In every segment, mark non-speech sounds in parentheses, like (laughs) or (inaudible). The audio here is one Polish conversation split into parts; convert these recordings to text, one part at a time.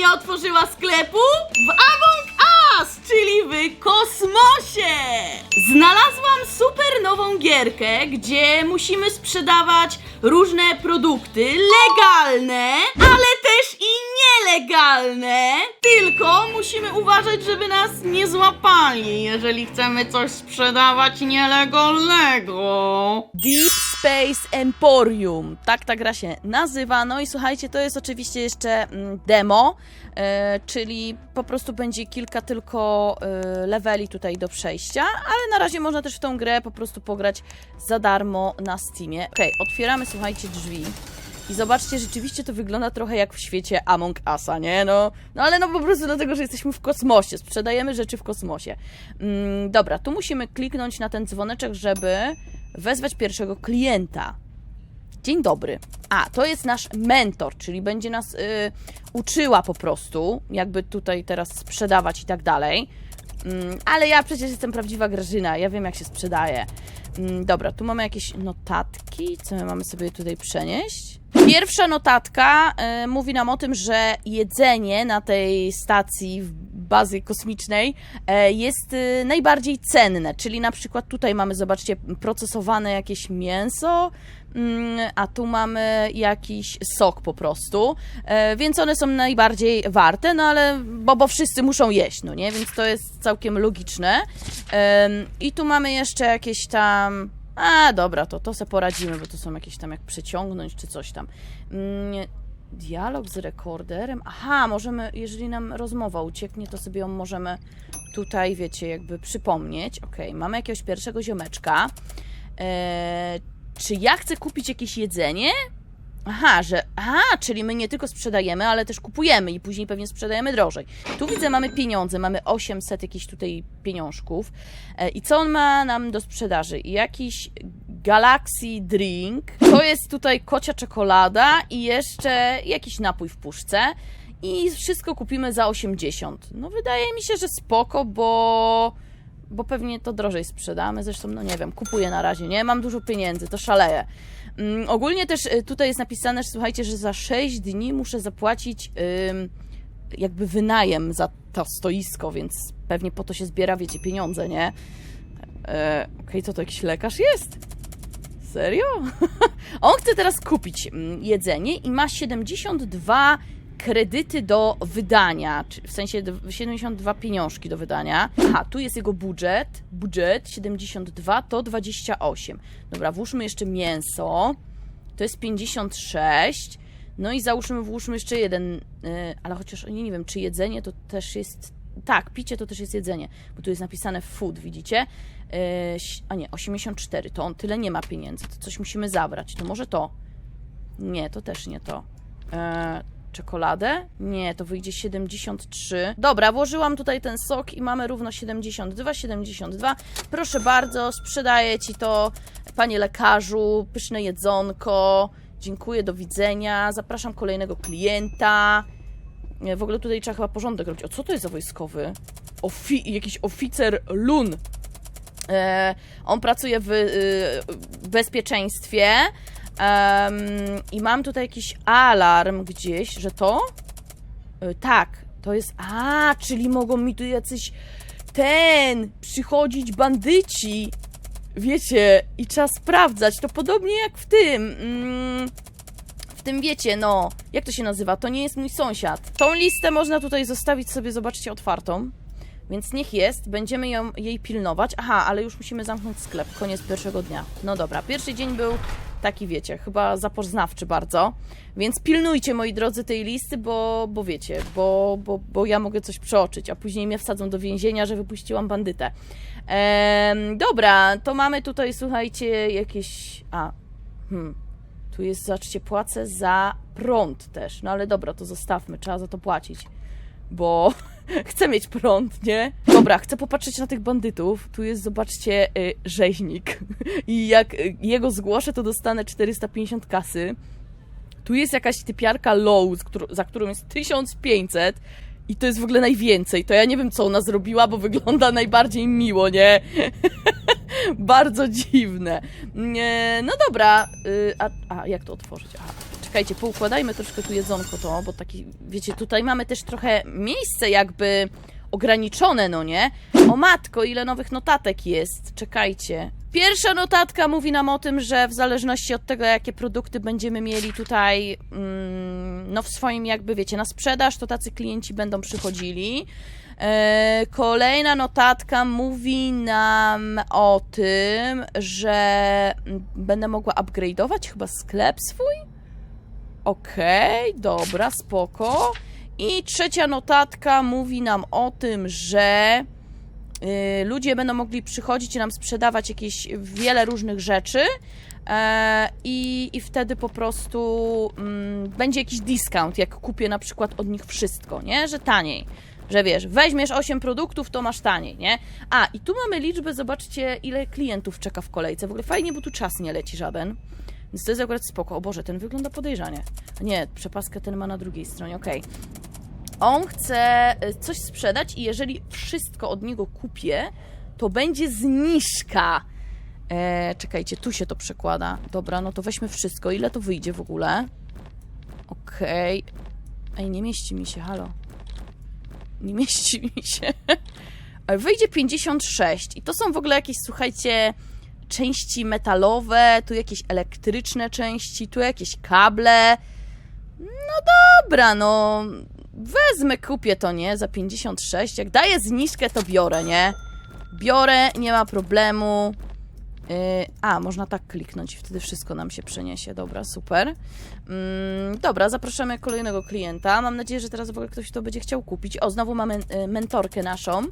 nie otworzyła sklepu? W Among Us, czyli w kosmosie! Znalazłam super nową gierkę, gdzie musimy sprzedawać różne produkty legalne, ale też i nielegalne. Tylko musimy uważać, żeby nas nie złapali, jeżeli chcemy coś sprzedawać nielegalnego. Deep Space Emporium. Tak ta gra się nazywa. No i słuchajcie, to jest oczywiście jeszcze mm, demo, e, czyli po prostu będzie kilka tylko leveli tutaj do przejścia, ale na razie można też w tą grę po prostu pograć za darmo na Steamie. Okej, otwieramy, słuchajcie, drzwi. I zobaczcie, rzeczywiście to wygląda trochę jak w świecie Among Usa, nie? No, no ale no po prostu dlatego, że jesteśmy w kosmosie, sprzedajemy rzeczy w kosmosie. Mm, dobra, tu musimy kliknąć na ten dzwoneczek, żeby wezwać pierwszego klienta. Dzień dobry. A, to jest nasz mentor, czyli będzie nas y, uczyła po prostu, jakby tutaj teraz sprzedawać i tak dalej. Mm, ale ja przecież jestem prawdziwa Grażyna, ja wiem jak się sprzedaje. Mm, dobra, tu mamy jakieś notatki, co my mamy sobie tutaj przenieść? Pierwsza notatka y, mówi nam o tym, że jedzenie na tej stacji w bazy kosmicznej e, jest y, najbardziej cenne, czyli na przykład tutaj mamy, zobaczcie, procesowane jakieś mięso, a tu mamy jakiś sok po prostu, e, więc one są najbardziej warte, no ale, bo, bo wszyscy muszą jeść, no nie, więc to jest całkiem logiczne. I tu mamy jeszcze jakieś tam, a dobra, to, to se poradzimy, bo to są jakieś tam jak przeciągnąć czy coś tam. Mm, Dialog z rekorderem. Aha, możemy, jeżeli nam rozmowa ucieknie, to sobie ją możemy tutaj, wiecie, jakby przypomnieć. Okej, mamy jakiegoś pierwszego ziomeczka. Eee, czy ja chcę kupić jakieś jedzenie? Aha, że. Aha, czyli my nie tylko sprzedajemy, ale też kupujemy i później pewnie sprzedajemy drożej. Tu widzę, mamy pieniądze, mamy 800 jakichś tutaj pieniążków. E, I co on ma nam do sprzedaży? Jakiś Galaxy Drink. To jest tutaj kocia czekolada i jeszcze jakiś napój w puszce. I wszystko kupimy za 80. No wydaje mi się, że spoko, bo bo pewnie to drożej sprzedamy. Zresztą, no nie wiem, kupuję na razie, nie? Mam dużo pieniędzy, to szaleję. Mm, ogólnie też y, tutaj jest napisane, że słuchajcie, że za 6 dni muszę zapłacić jakby wynajem za to stoisko, więc pewnie po to się zbiera, wiecie, pieniądze, nie? E, Okej, co to jakiś lekarz jest? Serio? (laughs) On chce teraz kupić mm, jedzenie i ma 72 kredyty do wydania, w sensie d- 72 pieniążki do wydania. Aha, tu jest jego budżet. Budżet 72 to 28. Dobra, włóżmy jeszcze mięso. To jest 56. No i załóżmy, włóżmy jeszcze jeden, yy, ale chociaż nie, nie wiem, czy jedzenie to też jest. Tak, picie to też jest jedzenie, bo tu jest napisane food, widzicie? Ś- a nie, 84, to on tyle nie ma pieniędzy, to coś musimy zabrać. To może to? Nie, to też nie to. Czekoladę? Nie, to wyjdzie 73. Dobra, włożyłam tutaj ten sok i mamy równo 72, 72. Proszę bardzo, sprzedaję Ci to, panie lekarzu, pyszne jedzonko. Dziękuję, do widzenia. Zapraszam kolejnego klienta. W ogóle tutaj trzeba chyba porządek robić. O, co to jest za wojskowy? Ofi jakiś oficer Lun. E, on pracuje w y, bezpieczeństwie. Em, I mam tutaj jakiś alarm gdzieś, że to? Y, tak, to jest. A, czyli mogą mi tu jacyś ten przychodzić bandyci. Wiecie, i trzeba sprawdzać. To podobnie jak w tym. Mm, w tym wiecie, no. Jak to się nazywa? To nie jest mój sąsiad. Tą listę można tutaj zostawić sobie, zobaczcie, otwartą. Więc niech jest, będziemy ją, jej pilnować. Aha, ale już musimy zamknąć sklep, koniec pierwszego dnia. No dobra, pierwszy dzień był taki, wiecie, chyba zapoznawczy bardzo. Więc pilnujcie, moi drodzy, tej listy, bo, bo wiecie, bo, bo, bo ja mogę coś przeoczyć, a później mnie wsadzą do więzienia, że wypuściłam bandytę. Em, dobra, to mamy tutaj, słuchajcie, jakieś... A, hmm, tu jest, zobaczcie, płacę za prąd też. No ale dobra, to zostawmy, trzeba za to płacić. Bo (laughs) (laughs) chcę mieć prąd, nie? Dobra, chcę popatrzeć na tych bandytów. Tu jest, zobaczcie, y, rzeźnik. (laughs) I jak y, jego zgłoszę, to dostanę 450 kasy. Tu jest jakaś typiarka low, za którą jest 1500. I to jest w ogóle najwięcej. To ja nie wiem, co ona zrobiła, bo wygląda najbardziej miło, nie? (laughs) Bardzo dziwne. Nie, no dobra. y, a, a jak to otworzyć? Aha. Czekajcie, poukładajmy troszkę tu jedzonko to, bo taki, wiecie, tutaj mamy też trochę miejsce jakby ograniczone, no nie? O matko, ile nowych notatek jest. Czekajcie. Pierwsza notatka mówi nam o tym, że w zależności od tego, jakie produkty będziemy mieli tutaj, mm, no w swoim jakby, wiecie, na sprzedaż, to tacy klienci będą przychodzili. E, Kolejna notatka mówi nam o tym, że mm, będę mogła upgrade'ować chyba sklep swój. Okej, dobra, spoko. I trzecia notatka mówi nam o tym, że y, ludzie będą mogli przychodzić i nam sprzedawać jakieś wiele różnych rzeczy. I, I wtedy po prostu mm, będzie jakiś discount, jak kupię na przykład od nich wszystko, nie? Że taniej. Że wiesz, weźmiesz 8 produktów, to masz taniej, nie? A, i tu mamy liczbę, zobaczcie, ile klientów czeka w kolejce. W ogóle fajnie, bo tu czas nie leci żaden. Więc to jest akurat spoko. O Boże, ten wygląda podejrzanie. Nie, przepaskę ten ma na drugiej stronie, okej. On chce y, coś sprzedać i jeżeli wszystko od niego kupię, to będzie zniżka. E, czekajcie, tu się to przekłada. Dobra, no to weźmy wszystko. Ile to wyjdzie w ogóle? Okej. Ej, nie mieści mi się, halo. Nie (laughs) mieści mi się. Ale wyjdzie 56 i to są w ogóle jakieś, słuchajcie, części metalowe, tu jakieś elektryczne części, tu jakieś kable. No dobra, no wezmę, kupię to, nie? Za 56. Jak daję zniżkę, to biorę, nie? Biorę, nie ma problemu. Yy, a, można tak kliknąć i wtedy wszystko nam się przeniesie. Dobra, super. Mm, dobra, zapraszamy kolejnego klienta. Mam nadzieję, że teraz w ogóle ktoś to będzie chciał kupić. O, znowu mamy y, mentorkę naszą.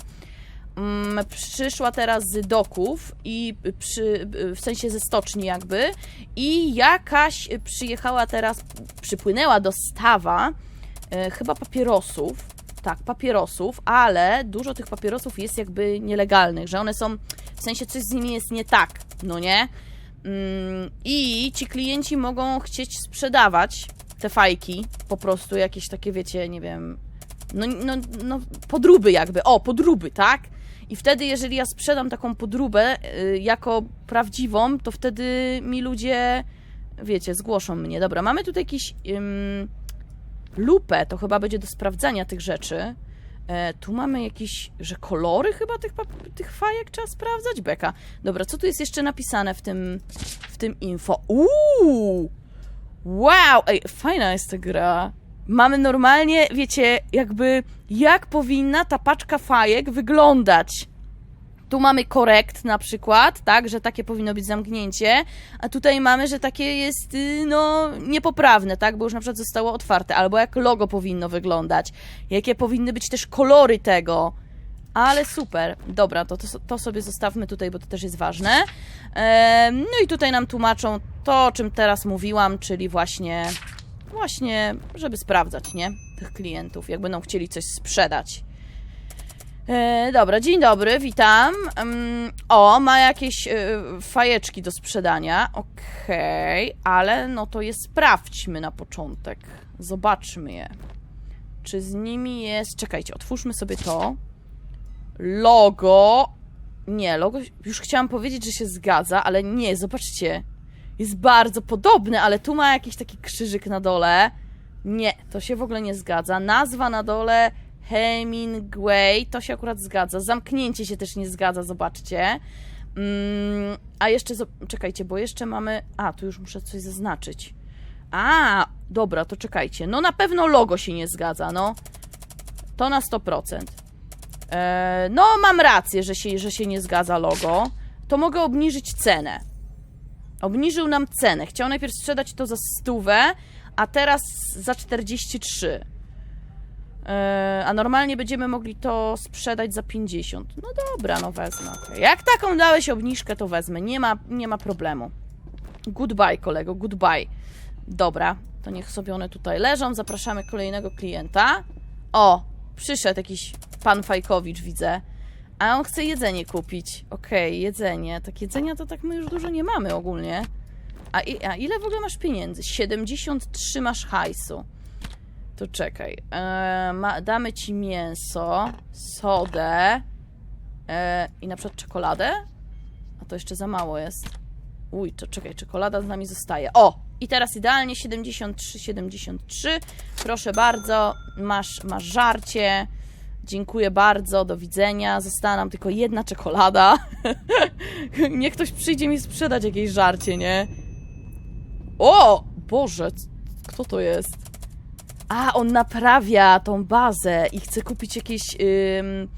Mm, przyszła teraz z doków i przy, w sensie ze stoczni jakby i jakaś przyjechała teraz, przypłynęła do stawa e, chyba papierosów, tak, papierosów, ale dużo tych papierosów jest jakby nielegalnych, że one są, w sensie coś z nimi jest nie tak, no nie? Mm, I ci klienci mogą chcieć sprzedawać te fajki, po prostu jakieś takie, wiecie, nie wiem, no, no, no podróby jakby, o, podróby, tak? I wtedy, jeżeli ja sprzedam taką podróbę y, jako prawdziwą, to wtedy mi ludzie, wiecie, zgłoszą mnie. Dobra, mamy tutaj jakiś ym, lupę, to chyba będzie do sprawdzania tych rzeczy. E, tu mamy jakieś, że kolory chyba tych, tych fajek trzeba sprawdzać? Beka. Dobra, co tu jest jeszcze napisane w tym, w tym info? Uuu! Wow! Ej, fajna jest ta gra. Mamy normalnie, wiecie, jakby jak powinna ta paczka fajek wyglądać. Tu mamy korekt na przykład, tak, że takie powinno być zamknięcie, a tutaj mamy, że takie jest, y, no, niepoprawne, tak, bo już na przykład zostało otwarte, albo jak logo powinno wyglądać, jakie powinny być też kolory tego. Ale super. Dobra, to, to, to sobie zostawmy tutaj, bo to też jest ważne. Em, no i tutaj nam tłumaczą to, o czym teraz mówiłam, czyli właśnie Właśnie, żeby sprawdzać, nie? Tych klientów, jak będą chcieli coś sprzedać. E, dobra, dzień dobry, witam. Ym, o, ma jakieś e, fajeczki do sprzedania. Okej, ale no to je sprawdźmy na początek. Zobaczmy je. Czy z nimi jest. Czekajcie, otwórzmy sobie to. Logo. Nie, logo. Już chciałam powiedzieć, że się zgadza, ale nie, zobaczcie jest bardzo podobny, ale tu ma jakiś taki krzyżyk na dole. Nie, to się w ogóle nie zgadza. Nazwa na dole Hemingway, to się akurat zgadza. Zamknięcie się też nie zgadza, zobaczcie. Mm, a jeszcze, czekajcie, bo jeszcze mamy... A, tu już muszę coś zaznaczyć. A, dobra, to czekajcie. No na pewno logo się nie zgadza, no. To na 100%. E, no, mam rację, że się, że się nie zgadza logo. To mogę obniżyć cenę. Obniżył nam cenę. Chciał najpierw sprzedać to za stówę, a teraz za 43. Yy, a normalnie będziemy mogli to sprzedać za 50. No dobra, no wezmę. Jak taką dałeś obniżkę, to wezmę. Nie ma, nie ma problemu. Goodbye, kolego, goodbye. Dobra, to niech sobie one tutaj leżą. Zapraszamy kolejnego klienta. O, przyszedł jakiś pan Fajkowicz, widzę. A on chce jedzenie kupić. Okej, jedzenie. Tak jedzenia to tak my już dużo nie mamy ogólnie. A, i, a ile w ogóle masz pieniędzy? 73 masz hajsu. To czekaj. E, ma, damy ci mięso, sodę e, i na przykład czekoladę. A to jeszcze za mało jest. Uj, to czekaj, czekolada z nami zostaje. O! I teraz idealnie 73, 73. Proszę bardzo, masz, masz żarcie. Dziękuję bardzo, do widzenia. Została nam tylko jedna czekolada. (laughs) Niech ktoś przyjdzie mi sprzedać jakieś żarcie, nie? O! Boże, kto to jest? A, on naprawia tą bazę i chce kupić jakieś. ym,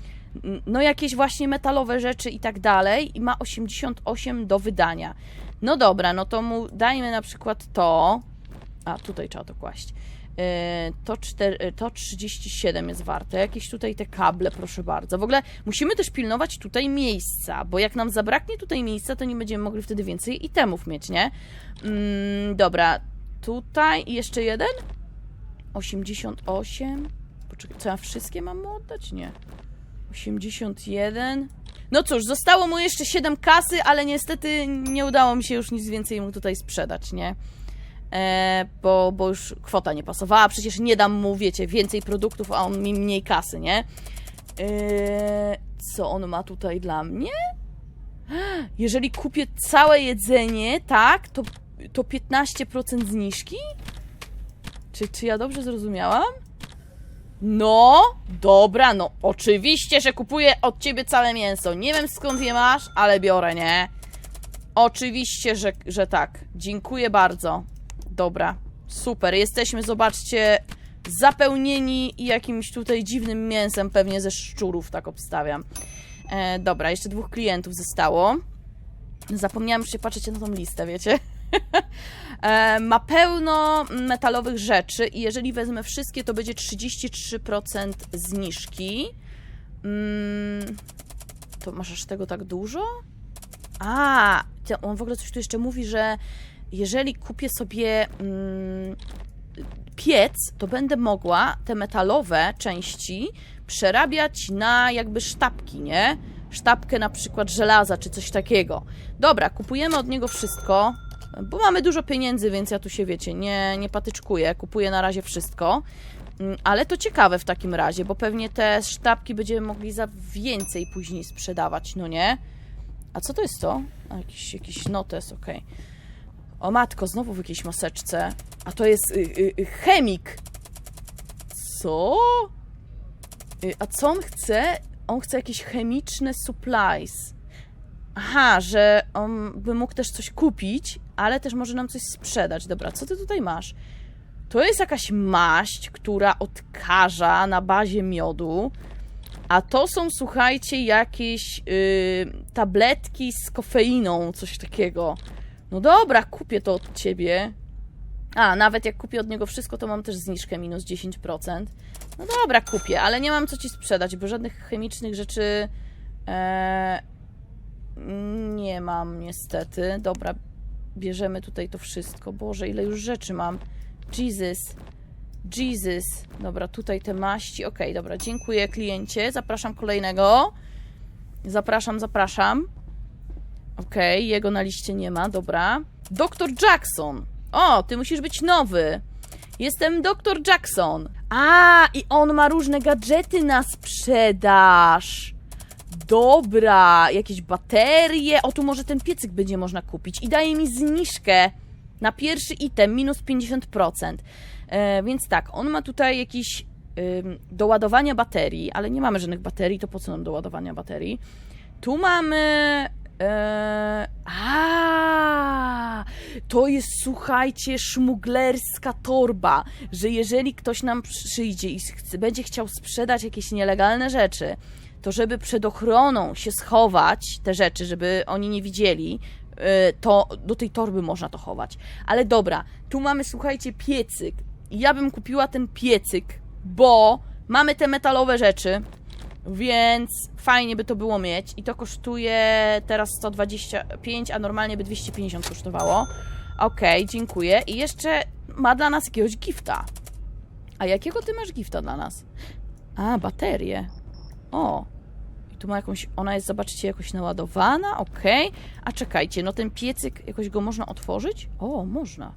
no, jakieś właśnie metalowe rzeczy i tak dalej. I ma 88 do wydania. No dobra, no to mu dajmy na przykład to. A, tutaj trzeba to kłaść. Yy, To, 4, to 37 jest warte. Jakieś tutaj te kable, proszę bardzo. W ogóle musimy też pilnować tutaj miejsca, bo jak nam zabraknie tutaj miejsca, to nie będziemy mogli wtedy więcej itemów mieć, nie? Mm, dobra, tutaj jeszcze jeden. 88. Poczekaj, co ja wszystkie mam mu oddać? Nie. 81. No cóż, zostało mu jeszcze 7 kasy, ale niestety nie udało mi się już nic więcej mu tutaj sprzedać, nie? E, bo, bo już kwota nie pasowała. Przecież nie dam mu, wiecie, więcej produktów, a on mi mniej kasy, nie? E, co on ma tutaj dla mnie? Jeżeli kupię całe jedzenie, tak, to, to 15% zniżki? Czy, czy ja dobrze zrozumiałam? No, dobra, no oczywiście, że kupuję od ciebie całe mięso. Nie wiem skąd je masz, ale biorę, nie? Oczywiście, że, że tak. Dziękuję bardzo. Dobra, super. Jesteśmy, zobaczcie, zapełnieni jakimś tutaj dziwnym mięsem, pewnie ze szczurów, tak obstawiam. E, dobra, jeszcze dwóch klientów zostało. Zapomniałam już się na tą listę, wiecie? (laughs) E, ma pełno metalowych rzeczy i jeżeli wezmę wszystkie, to będzie 33% zniżki. Mm, to masz aż tego tak dużo? A, on w ogóle coś tu jeszcze mówi, że jeżeli kupię sobie mm, piec, to będę mogła te metalowe części przerabiać na jakby sztabki, nie? Sztabkę na przykład żelaza czy coś takiego. Dobra, kupujemy od niego wszystko, bo mamy dużo pieniędzy, więc ja tu się wiecie, nie, nie patyczkuję, kupuję na razie wszystko. Mm, Ale to ciekawe w takim razie, bo pewnie te sztabki będziemy mogli za więcej później sprzedawać, no nie? A co to jest to? A, jakiś, jakiś notes, okej. O matko, znowu w jakiejś maseczce. A to jest y, y, y, chemik. Co? Y, a co on chce? On chce jakieś chemiczne supplies. Aha, że on by mógł też coś kupić, ale też może nam coś sprzedać. Dobra, co ty tutaj masz? To jest jakaś maść, która odkaża na bazie miodu. A to są, słuchajcie, jakieś yy, tabletki z kofeiną, coś takiego. No dobra, kupię to od ciebie. A, nawet jak kupię od niego wszystko, to mam też zniżkę minus 10%. No dobra, kupię, ale nie mam co ci sprzedać, bo żadnych chemicznych rzeczy e, nie mam niestety. Dobra, bierzemy tutaj to wszystko. Boże, ile już rzeczy mam. Jesus. Jesus. Dobra, tutaj te maści. Okej, dobra, dziękuję kliencie. Zapraszam kolejnego. Zapraszam, zapraszam. Okej, jego na liście nie ma, dobra. Doktor Jackson. O, ty musisz być nowy. Jestem doktor Jackson. A, i on ma różne gadżety na sprzedaż. Dobra, jakieś baterie. O, tu może ten piecyk będzie można kupić. I daje mi zniżkę na pierwszy item, minus 50%. E, więc tak, on ma tutaj jakiś ym, do ładowania baterii, ale nie mamy żadnych baterii, to po co nam do ładowania baterii? Tu mamy. E, a, to jest, słuchajcie, szmuglerska torba, że jeżeli ktoś nam przyjdzie i chce, będzie chciał sprzedać jakieś nielegalne rzeczy, to żeby przed ochroną się schować te rzeczy, żeby oni nie widzieli, e, to do tej torby można to chować. Ale dobra, tu mamy, słuchajcie, piecyk. Ja bym kupiła ten piecyk, bo mamy te metalowe rzeczy, więc fajnie by to było mieć. I to kosztuje teraz 125, a normalnie by 250 kosztowało. Okej, dziękuję. I jeszcze ma dla nas jakiegoś gifta. A jakiego ty masz gifta dla nas? A, baterię. O. Tu ma jakąś. Ona jest, zobaczcie, jakoś naładowana. Okej. A czekajcie, no ten piecyk, jakoś go można otworzyć? O, można.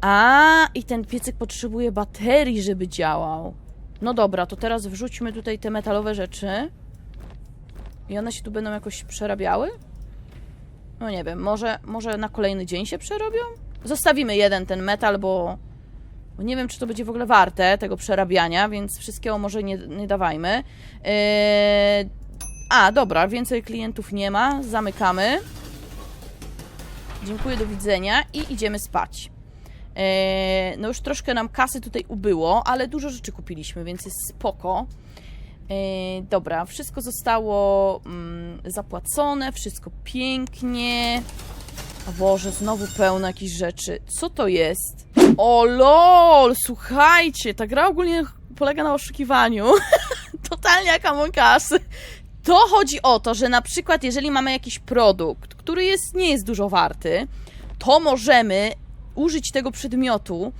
A, i ten piecyk potrzebuje baterii, żeby działał. No dobra, to teraz wrzućmy tutaj te metalowe rzeczy. I one się tu będą jakoś przerabiały? No nie wiem, może, może na kolejny dzień się przerobią? Zostawimy jeden ten metal, bo, bo nie wiem, czy to będzie w ogóle warte tego przerabiania, więc wszystkiego może nie, nie dawajmy. Eee, a, dobra, więcej klientów nie ma. Zamykamy. Dziękuję, do widzenia i idziemy spać. Eee, no już troszkę nam kasy tutaj ubyło, ale dużo rzeczy kupiliśmy, więc jest spoko. Eee, dobra, wszystko zostało mm, zapłacone, wszystko pięknie. O Boże, znowu pełno jakichś rzeczy. Co to jest? O lol, słuchajcie, ta gra ogólnie polega na oszukiwaniu. (laughs) Totalnie jak Among. To chodzi o to, że na przykład jeżeli mamy jakiś produkt, który jest, nie jest dużo warty, to możemy użyć tego przedmiotu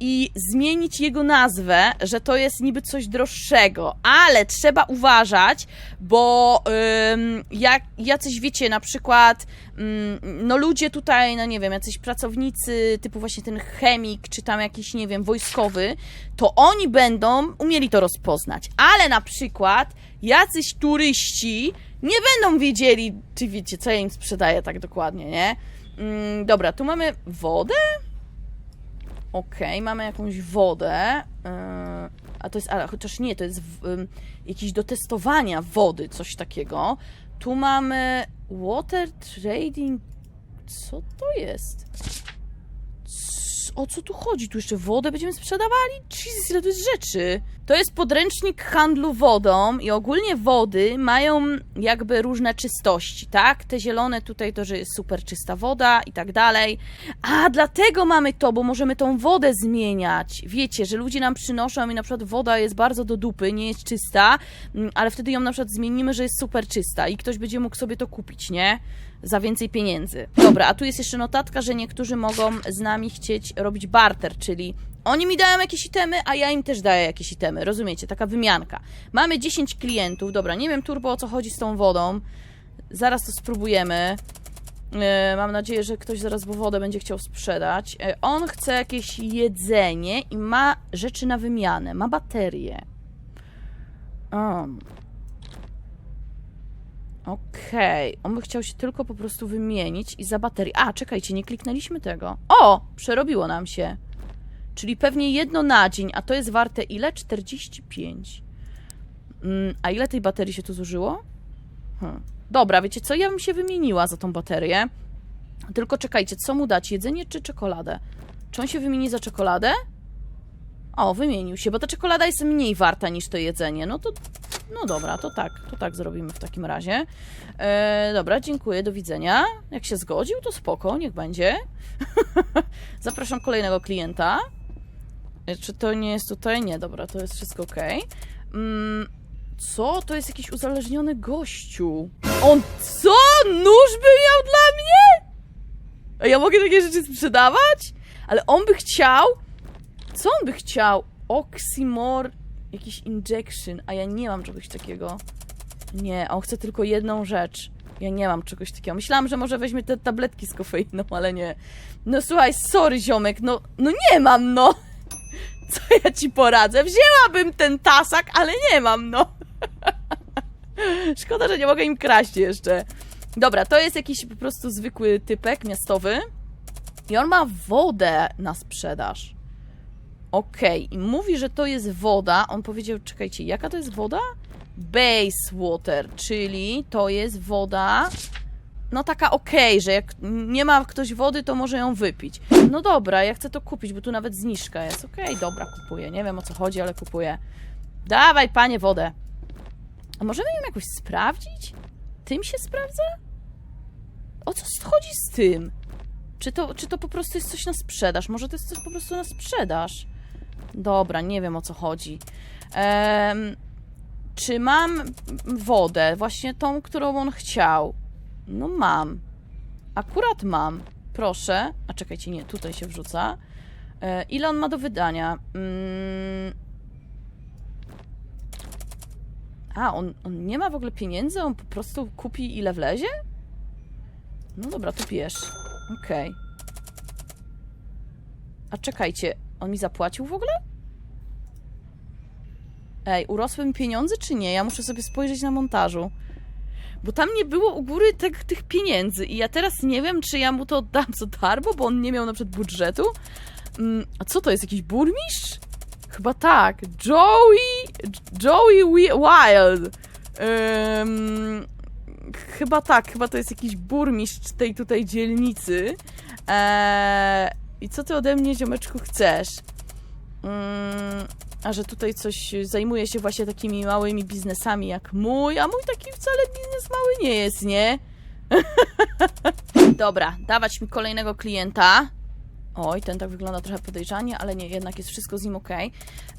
i zmienić jego nazwę, że to jest niby coś droższego, ale trzeba uważać, bo ym, jak jacyś wiecie, na przykład ym, no ludzie tutaj, no nie wiem, jacyś pracownicy, typu właśnie ten chemik, czy tam jakiś, nie wiem, wojskowy, to oni będą umieli to rozpoznać, ale na przykład jacyś turyści nie będą wiedzieli, czy wiecie, co ja im sprzedaję tak dokładnie, nie? Ym, dobra, tu mamy wodę? Okej, mamy jakąś wodę. Yy, a to jest, ale chociaż nie, to jest w, ym, jakiś do testowania wody, coś takiego. Tu mamy water trading. Co to jest? O co tu chodzi? Tu jeszcze wodę będziemy sprzedawali? Jesus, ile to jest rzeczy. To jest podręcznik handlu wodą i ogólnie wody mają jakby różne czystości, tak? Te zielone tutaj to, że jest super czysta woda i tak dalej. A, dlatego mamy to, bo możemy tą wodę zmieniać. Wiecie, że ludzie nam przynoszą i na przykład woda jest bardzo do dupy, nie jest czysta, mm, ale wtedy ją na przykład zmienimy, że jest super czysta i ktoś będzie mógł sobie to kupić, nie? Za więcej pieniędzy. Dobra, a tu jest jeszcze notatka, że niektórzy mogą z nami chcieć robić barter, czyli oni mi dają jakieś itemy, a ja im też daję jakieś itemy. Rozumiecie? Taka wymianka. Mamy 10 klientów. Dobra, nie wiem turbo o co chodzi z tą wodą. Zaraz to spróbujemy. E, Mam nadzieję, że ktoś zaraz bo wodę będzie chciał sprzedać. E, On chce jakieś jedzenie i ma rzeczy na wymianę. Ma baterię. Um. Okej, on by chciał się tylko po prostu wymienić i za baterię. A, czekajcie, nie kliknęliśmy tego. O! Przerobiło nam się. Czyli pewnie jedno na dzień, a to jest warte ile? 45. Mm, a ile tej baterii się tu zużyło? Hmm. Dobra, wiecie co? Ja bym się wymieniła za tą baterię. Tylko czekajcie, co mu dać? Jedzenie czy czekoladę? Czy on się wymieni za czekoladę? O, wymienił się, bo ta czekolada jest mniej warta niż to jedzenie. No to, no dobra, to tak, to tak zrobimy w takim razie. E, dobra, dziękuję, do widzenia. Jak się zgodził, to spoko, niech będzie. (laughs) Zapraszam kolejnego klienta. E, Czy to nie jest tutaj? Nie, dobra, to jest wszystko ok. Mm, co? To jest jakiś uzależniony gościu. On co? Nóż by miał dla mnie? A ja mogę takie rzeczy sprzedawać? Ale on by chciał... Co on by chciał? Oxymor... Jakiś injection, a ja nie mam czegoś takiego. Nie, on chce tylko jedną rzecz. Ja nie mam czegoś takiego. Myślałam, że może weźmie te tabletki z kofeiną, ale nie. No słuchaj, sorry ziomek, no, no nie mam, no. (laughs) Co ja ci poradzę? Wzięłabym ten tasak, ale nie mam, no. (laughs) Szkoda, że nie mogę im kraść jeszcze. Dobra, to jest jakiś po prostu zwykły typek miastowy. I on ma wodę na sprzedaż. Okej, i mówi, że to jest woda. On powiedział, czekajcie, jaka to jest woda? Base water, czyli to jest woda. No taka okej, że jak nie ma ktoś wody, to może ją wypić. No dobra, ja chcę to kupić, bo tu nawet zniżka jest. Okej, dobra, kupuję. Nie wiem o co chodzi, ale kupuję. Dawaj, panie, wodę. A możemy ją jakoś sprawdzić? Tym się sprawdza? O co chodzi z tym? Czy to, czy to po prostu jest coś na sprzedaż? Może to jest coś po prostu na sprzedaż? Dobra, nie wiem o co chodzi. Em, czy mam wodę? Właśnie tą, którą on chciał. No mam. Akurat mam. Proszę. A czekajcie, nie, tutaj się wrzuca. E, ile on ma do wydania? Mm. A, on, on nie ma w ogóle pieniędzy? On po prostu kupi ile wlezie? No dobra, to bierz. Okej. A czekajcie, on mi zapłacił w ogóle? Ej, urosły mi pieniądze czy nie? Ja muszę sobie spojrzeć na montażu. Bo tam nie było u góry tych, tych pieniędzy i ja teraz nie wiem, czy ja mu to oddam za darmo, bo on nie miał na przykład budżetu. Mm, a co to jest, jakiś burmistrz? Chyba tak. Joey... Joey Wi- Wild. Chyba tak, chyba to jest jakiś burmistrz tej tutaj dzielnicy. Eee, I co ty ode mnie, ziomeczku, chcesz? Mm, a że tutaj coś zajmuje się właśnie takimi małymi biznesami jak mój, a mój taki wcale biznes mały nie jest, nie? (laughs) Dobra, dawać mi kolejnego klienta. Oj, ten tak wygląda trochę podejrzanie, ale nie, jednak jest wszystko z nim ok.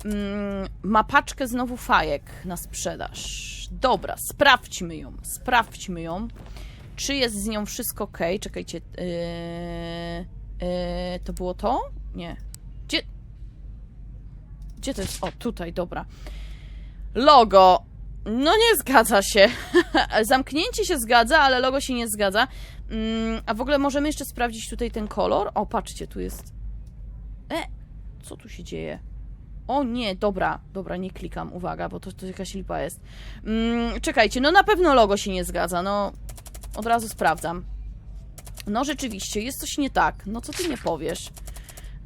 Mm, ma paczkę znowu fajek na sprzedaż. Dobra, sprawdźmy ją, sprawdźmy ją. Czy jest z nią wszystko ok? Czekajcie, yy, yy, to było to? Nie. Gdzie? Gdzie to jest? O, tutaj, dobra. Logo. No nie zgadza się. (laughs) Zamknięcie się zgadza, ale logo się nie zgadza. Mm, a w ogóle możemy jeszcze sprawdzić tutaj ten kolor. O, patrzcie, tu jest. E, co tu się dzieje? O nie, dobra, dobra, nie klikam, uwaga, bo to, to jakaś lipa jest. Mm, czekajcie, no na pewno logo się nie zgadza, no od razu sprawdzam. No rzeczywiście, jest coś nie tak, no co ty nie powiesz.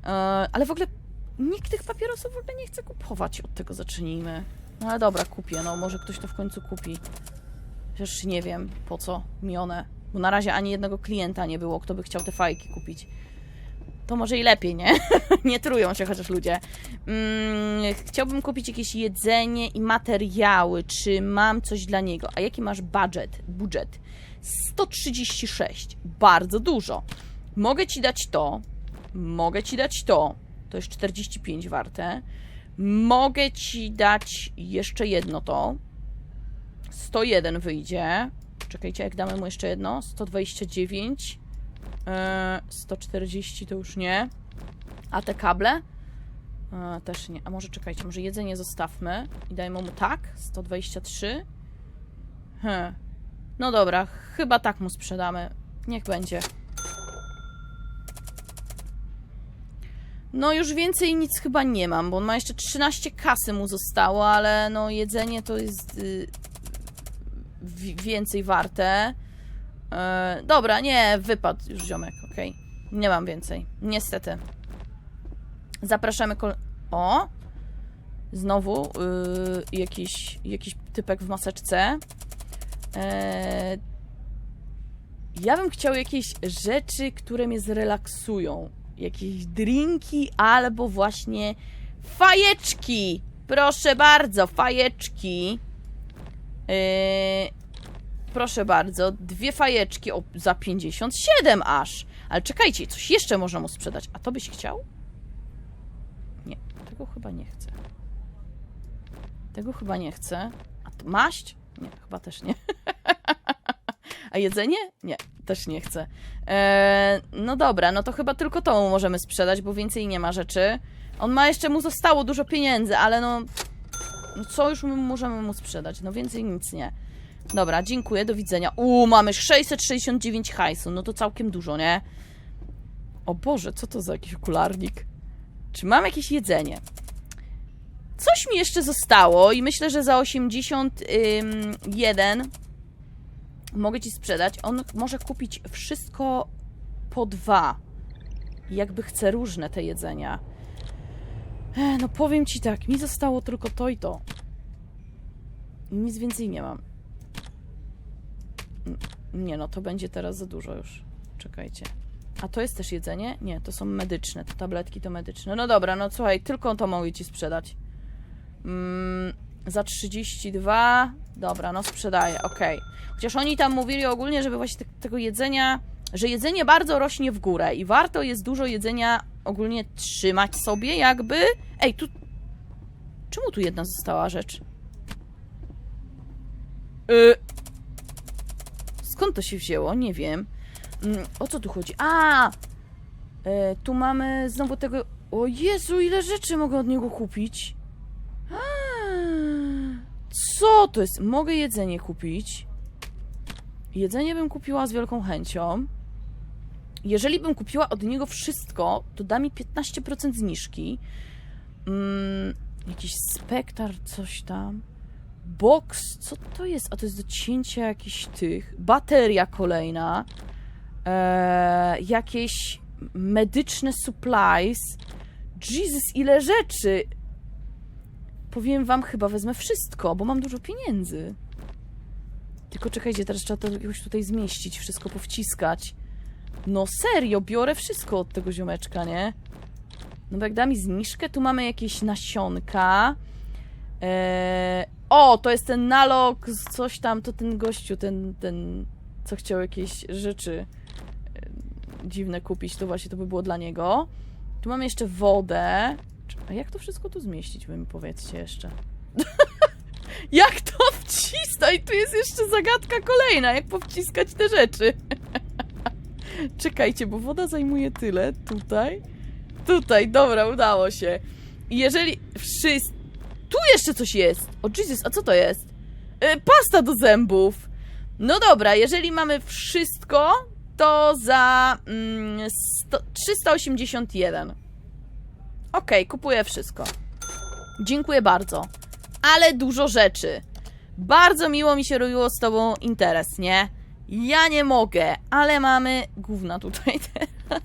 E, ale w ogóle nikt tych papierosów w ogóle nie chce kupować, od tego zacznijmy. No ale dobra, kupię, no może ktoś to w końcu kupi. Chociaż nie wiem, po co mi one. Bo na razie ani jednego klienta nie było, kto by chciał te fajki kupić. To może i lepiej, nie? (laughs) nie trują się chociaż ludzie. Mm, chciałbym kupić jakieś jedzenie i materiały. Czy mam coś dla niego? A jaki masz budżet? Budżet 136. Bardzo dużo. Mogę ci dać to. Mogę ci dać to. To jest 45 warte. Mogę ci dać jeszcze jedno to. 101 wyjdzie. Czekajcie, jak damy mu jeszcze jedno. 129. Eee, 140 to już nie. A te kable? Eee, też nie. A może czekajcie, może jedzenie zostawmy i dajmy mu tak. 123. Hm. No dobra, chyba tak mu sprzedamy. Niech będzie. No już więcej nic chyba nie mam, bo on ma jeszcze 13 kasy mu zostało, ale no jedzenie to jest y, wi- więcej warte. E, dobra, nie, wypadł już ziomek, okej. Nie mam więcej, niestety. Zapraszamy kol... O! Znowu y, jakiś, jakiś typek w maseczce. E, ja bym chciał jakieś rzeczy, które mnie zrelaksują. Jakieś drinki albo właśnie fajeczki. Proszę bardzo, fajeczki. Yy, proszę bardzo, dwie fajeczki o, za 57 aż. Ale czekajcie, coś jeszcze można mu sprzedać. A to byś chciał? Nie, tego chyba nie chcę. Tego chyba nie chcę. A to maść? Nie, chyba też nie. (laughs) A jedzenie? Nie, też nie chcę. Eee, no dobra, no to chyba tylko to możemy sprzedać, bo więcej nie ma rzeczy. On ma jeszcze, mu zostało dużo pieniędzy, ale no... no co już my możemy mu sprzedać? No więcej nic nie. Dobra, dziękuję, do widzenia. Uuu, mamy 669 hajsu, no to całkiem dużo, nie? O Boże, co to za jakiś okularnik? Czy mam jakieś jedzenie? Coś mi jeszcze zostało i myślę, że za 81 mogę ci sprzedać. On może kupić wszystko po dwa. Jakby chce różne te jedzenia. Ech, no powiem ci tak, mi zostało tylko to i to. Nic więcej nie mam. Nie no, to będzie teraz za dużo już. Czekajcie. A to jest też jedzenie? Nie, to są medyczne. Te tabletki to medyczne. No dobra, no słuchaj, tylko to mogę ci sprzedać. Mm, za 32. Dobra, no sprzedaję, okej. Chociaż oni tam mówili ogólnie, żeby właśnie te, tego jedzenia, że jedzenie bardzo rośnie w górę i warto jest dużo jedzenia ogólnie trzymać sobie, jakby. Ej, tu. Czemu tu jedna została rzecz? Y... Skąd to się wzięło? Nie wiem. Mm, O co tu chodzi? A! E, tu mamy znowu tego. O Jezu, ile rzeczy mogę od niego kupić? Co to jest? Mogę jedzenie kupić. Jedzenie bym kupiła z wielką chęcią. Jeżeli bym kupiła od niego wszystko, to da mi 15% zniżki. Mm, jakiś spektar, coś tam. Box, co to jest? A to jest do cięcia jakichś tych. Bateria kolejna. Eee, jakieś medyczne supplies. Jesus, ile rzeczy! Powiem wam, chyba wezmę wszystko, bo mam dużo pieniędzy. Tylko czekajcie, teraz trzeba to jakoś tutaj zmieścić, wszystko powciskać. No serio, biorę wszystko od tego ziomeczka, nie? No bo jak da mi zniżkę, tu mamy jakieś nasionka. Eee, o, to jest ten nalog, coś tam, to ten gościu, ten, ten, co chciał jakieś rzeczy e, dziwne kupić, to właśnie to by było dla niego. Tu mamy jeszcze wodę. A jak to wszystko tu zmieścić, wy mi powiedzcie jeszcze. (laughs) jak to wcisnąć? Tu jest jeszcze zagadka kolejna, jak powciskać te rzeczy. (laughs) Czekajcie, bo woda zajmuje tyle. Tutaj. Tutaj, dobra, udało się. Jeżeli wszyscy... Tu jeszcze coś jest! O Jesus, a co to jest? E, pasta do zębów! No dobra, jeżeli mamy wszystko, to za mm, 100, 381. Okej, kupuję wszystko. Dziękuję bardzo. Ale dużo rzeczy. Bardzo miło mi się robiło z tobą interes, nie? Ja nie mogę, ale mamy gówna tutaj (laughs) teraz.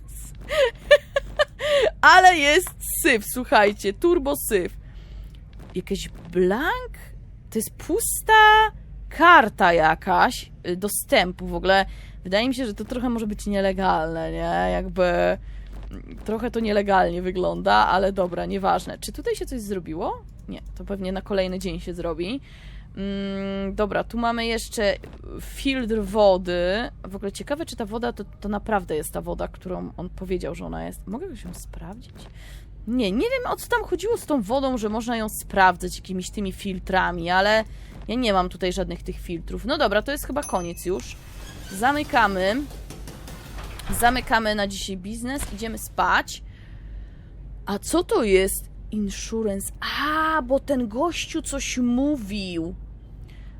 ale jest syf, słuchajcie, turbo syf. Jakiś blank? To jest pusta karta jakaś y, dostępu w ogóle. Wydaje mi się, że to trochę może być nielegalne, nie? Jakby trochę to nielegalnie wygląda, ale dobra, nieważne. Czy tutaj się coś zrobiło? Nie, to pewnie na kolejny dzień się zrobi. Mm, dobra, tu mamy jeszcze filtr wody. W ogóle ciekawe, czy ta woda to, to naprawdę jest ta woda, którą on powiedział, że ona jest. Mogę się sprawdzić? Nie, nie wiem o co tam chodziło z tą wodą, że można ją sprawdzać jakimiś tymi filtrami, ale ja nie mam tutaj żadnych tych filtrów. No dobra, to jest chyba koniec już. Zamykamy. Zamykamy na dzisiaj biznes, idziemy spać. A co to jest? Insurance. A, bo ten gościu coś mówił,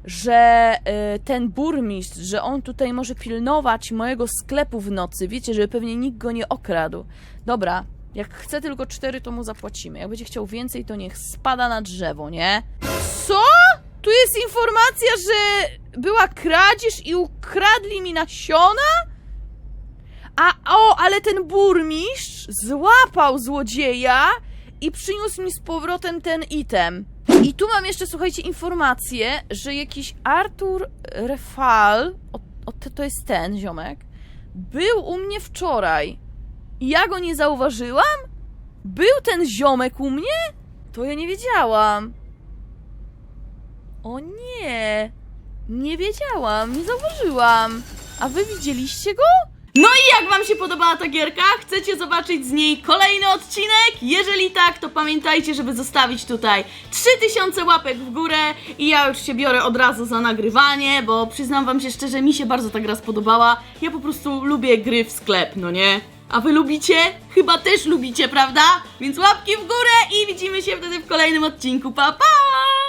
że y, ten burmistrz, że on tutaj może pilnować mojego sklepu w nocy. Wiecie, żeby pewnie nikt go nie okradł. Dobra, jak chce tylko cztery, to mu zapłacimy. Jak będzie chciał więcej, to niech spada na drzewo, nie? Co? Tu jest informacja, że była kradzież i ukradli mi nasiona? A o, ale ten burmistrz złapał złodzieja i przyniósł mi z powrotem ten item. I tu mam jeszcze, słuchajcie, informację, że jakiś Artur Refal, o, o, to- jest ten ziomek, był u mnie wczoraj. I ja go nie zauważyłam? Był ten ziomek u mnie? To ja nie wiedziałam. O nie, nie wiedziałam, nie zauważyłam. A wy widzieliście go? No i jak wam się podobała ta gierka? Chcecie zobaczyć z niej kolejny odcinek? Jeżeli tak, to pamiętajcie, żeby zostawić tutaj 3000 łapek w górę i ja już się biorę od razu za nagrywanie, bo przyznam wam się szczerze, mi się bardzo ta gra spodobała. Ja po prostu lubię gry w sklep, no nie? A wy lubicie? Chyba też lubicie, prawda? Więc łapki w górę i widzimy się wtedy w kolejnym odcinku. Pa, pa!